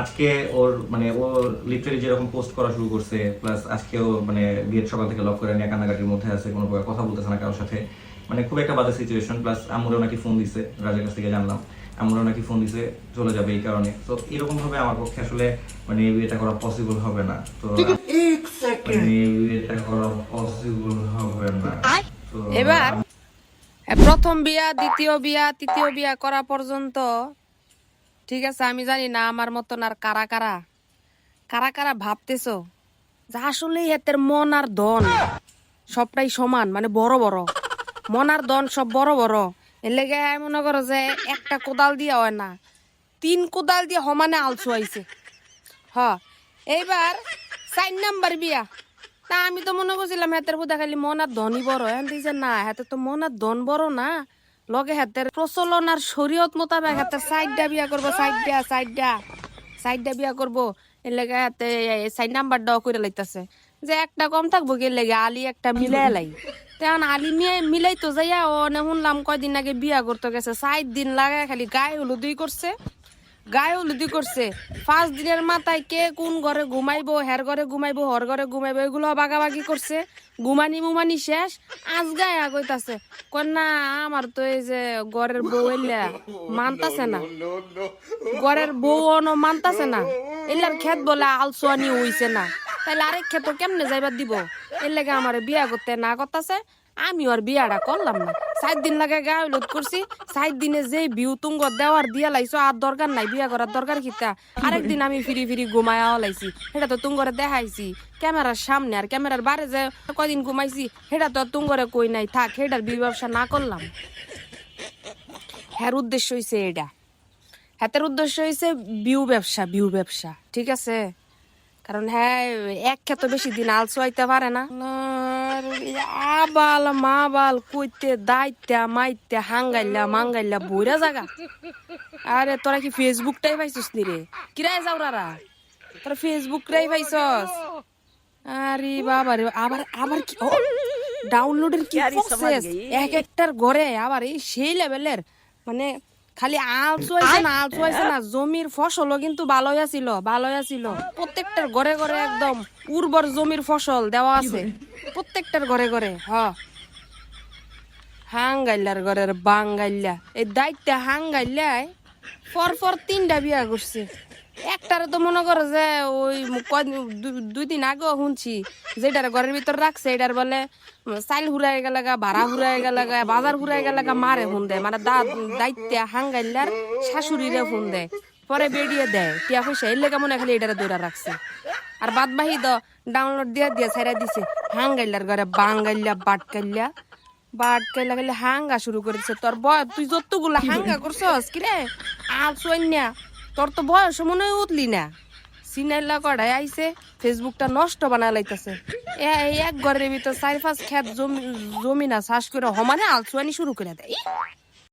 আজকে ওর মানে ও লিটারেলি যেরকম পোস্ট করা শুরু করছে প্লাস আজকেও মানে বিয়ের সকাল থেকে লক করে নিয়ে কান্নাকাটির মধ্যে আছে কোনো প্রকার কথা বলতেছে না কারোর সাথে। মানে খুব একটা বাজে সিচুয়েশন প্লাস আমরাও নাকি ফোন দিছে রাজের কাছ থেকে জানলাম। আমরাও নাকি ফোন দিছে চলে যাবে এই কারণে। তো এরকম ভাবে আমার পক্ষে আসলে মানে এই বিয়েটা করা পসিবল হবে না। তো মানে এই বিয়েটা করা পসিবল হবে না। এবার প্রথম বিয়া দ্বিতীয় বিয়া তৃতীয় বিয়া করা পর্যন্ত ঠিক আছে, আমি জানি না আমার মতন আর কারা কারা কারা কারা ভাবতেছো যে আসলে এতের মন আর ধন সবটাই সমান মানে বড় বড়। মন আর ধন সব বড় বড়। এর লেগে মনে করো যে একটা কোদাল দিয়া হয় না, তিন কোদাল দিয়ে সমানে আলসু আইছে। হ, এইবার চার নাম্বার বিয়া। তা আমি তো মনে করছিলাম হাতের বুধা খালি মন আর ধনী বড়। এখন না হাতে তো মন আর ধন বড় না। লগে হাতের প্রচলন আর শরীয়ত মোতাবেক হাতের সাইডটা বিয়া করব, সাইডটা সাইডটা সাইডটা বিয়া করব। এর লেগে হাতে সাইড নাম্বার দাও করে লাইতেছে। যে একটা কম থাকব কি? লেগে আলি একটা মিলাই লাই। তেমন আলি মিয়ে মিলাই তো যাইয়া ও শুনলাম কয়দিন আগে বিয়া করতে গেছে সাইড দিন লাগে খালি গায়ে হলুদই করছে। গায়ে হলুদি করছে। পাঁচ দিনের মাথায় কে কোন ঘরে ঘুমাইবো, হের ঘরে ঘুমাইবো, হর ঘরে ঘুমাইবো, এগুলো বাগাবাগি করছে। ঘুমানি মুমানি শেষ, আজ গায়ে আগইতাছে। না, আমার তো এই যে ঘরের বউ এলা মানতাছে না। ঘরের বউ অন মানতাছে না। এলার ক্ষেত বলে আলসোয়ানি হইছে না। তাইলে আরেক ক্ষেত কেমনে যাইবার দিব? এর লেগে আমার বিয়া করতে না করতাছে। আমি আর বিয়াটা করলাম না। সাত দিন লাগে গায়ে হলুদ করছি, সাত দিনে যে বিউ তুঙ্গ দেওয়ার দিয়া লাইছো, আর দরকার নাই, বিয়া করার দরকার কিতা? আরেকদিন আমি ফিরি ফিরি ঘুমায়া লাইছি, সেটা তো তুঙ্গরে দেখাইছি। ক্যামেরার সামনে আর ক্যামেরার বারে যে কয়দিন ঘুমাইছি, সেটা তো তুঙ্গরে কই নাই, থাক, সেটার বি ব্যবসা না করলাম। হ্যার উদ্দেশ্য হইছে এটা হাতের উদ্দেশ্য হইছে বিউ ব্যবসা বিউ ব্যবসা, ঠিক আছে? কারণ হ্যাঁ এক ক্ষেত বেশি দিন আলসো আইতে পারে না। আর আবাল মাবাল কইতে দাইতে মাইতে হাঙ্গাইলা মাঙ্গাইলা বইরা জাগা। আরে তোরা কি ফেসবুকটাই পাইছিস নি রে? কিরাই যাওরারা তোরা ফেসবুকটাই পাইছস? আরে বাবা রে আবার আবার কি ডাউনলোডের কি প্রসেস এক একটার ঘরে আবার এই সেই লেভেলের মানে খালি আল চুয়াইছে না আল চুয়াইছে না। জমির ফসলও কিন্তু ভালোই আছিল ভালোই আছিল প্রত্যেকটার ঘরে ঘরে একদম উর্বর জমির ফসল দেওয়া আছে। প্রত্যেকটার ঘরে ঘরে, হ। হাঙ্গাইলার ঘরের বাঙ্গাইলা। এই দায়িত্ব হাঙ্গাইলায় পর পর তিনটা বিয়া করছে একটারে তো মনে করো যে ওই দুই দিন আগেও শুনছি, যেটার ঘরের ভিতর রাখছে, এটার বলে চাইল হুরাই গেলাগা ভাড়া হুরাই গেলাগা বাজার হুরাই গেলাগা মারে ফোন দেয়। মানে দায়িত্বে হাঙ্গাইলার শাশুড়িরে ফোন দেয়। পরে বেরিয়ে দেয়, টিয়া পয়সা, এর লেগে মনে খালি এটারে দৌড়া রাখছে। আর বাদ বাহি তো ডাউনলোড দিয়া দিয়া ছাইরা দিছে, হাঙ্গাইলার ঘরে বাঙ্গাইলা, বাটকাইলা বাটকাইলা গেলে হাঙ্গা শুরু করেছে। তোর বয়, তুই যতগুলা হাঙ্গা করছস, কিরে? আল সৈন্যা তোর তো বয়স মনে হয় উঠলি না। সিনাইলা কড়াই আইসে ফেসবুকটা নষ্ট বানায় লাইতাছে এক ঘরের ভিতর চার পাঁচ খেত জমি জমি না চাষ করে সমানে আলসুয়ানি শুরু করে দেয়।